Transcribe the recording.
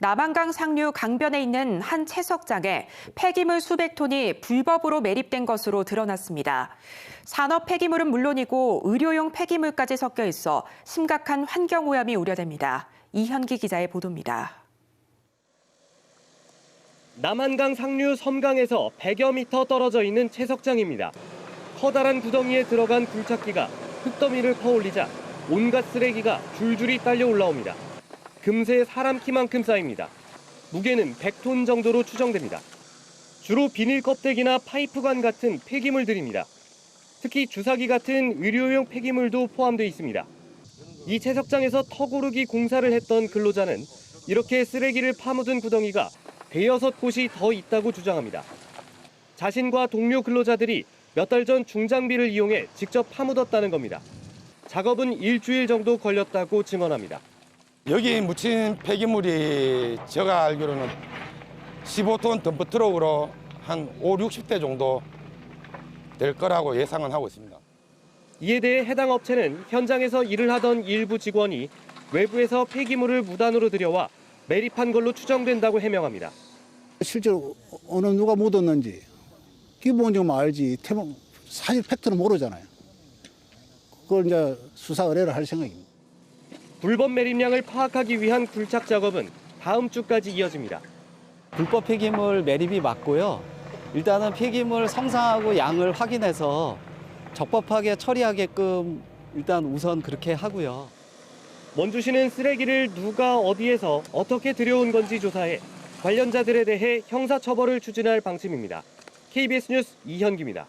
남한강 상류 강변에 있는 한 채석장에 폐기물 수백 톤이 불법으로 매립된 것으로 드러났습니다. 산업 폐기물은 물론이고 의료용 폐기물까지 섞여 있어 심각한 환경 오염이 우려됩니다. 이현기 기자의 보도입니다. 남한강 상류 섬강에서 100여 미터 떨어져 있는 채석장입니다. 커다란 구덩이에 들어간 굴착기가 흙더미를 퍼올리자 온갖 쓰레기가 줄줄이 딸려 올라옵니다. 금세 사람 키만큼 쌓입니다. 무게는 100톤 정도로 추정됩니다. 주로 비닐 껍데기나 파이프관 같은 폐기물들입니다. 특히 주사기 같은 의료용 폐기물도 포함되어 있습니다. 이 채석장에서 터고르기 공사를 했던 근로자는 이렇게 쓰레기를 파묻은 구덩이가 대여섯 곳이 더 있다고 주장합니다. 자신과 동료 근로자들이 몇 달 전 중장비를 이용해 직접 파묻었다는 겁니다. 작업은 일주일 정도 걸렸다고 증언합니다. 여기 묻힌 폐기물이 제가 알기로는 15톤 덤프 트럭으로 한 5, 60대 정도 될 거라고 예상은 하고 있습니다. 이에 대해 해당 업체는 현장에서 일을 하던 일부 직원이 외부에서 폐기물을 무단으로 들여와 매립한 걸로 추정된다고 해명합니다. 실제로 어느 누가 묻었는지 기본적으로 알지 태몽 사실 팩트는 모르잖아요. 그걸 이제 수사 의뢰를 할 생각입니다. 불법 매립량을 파악하기 위한 굴착 작업은 다음 주까지 이어집니다. 불법 폐기물 매립이 맞고요. 일단은 폐기물 성상하고 양을 확인해서 적법하게 처리하게끔 일단 우선 그렇게 하고요. 원주시는 쓰레기를 누가 어디에서 어떻게 들여온 건지 조사해 관련자들에 대해 형사처벌을 추진할 방침입니다. KBS 뉴스 이현기입니다.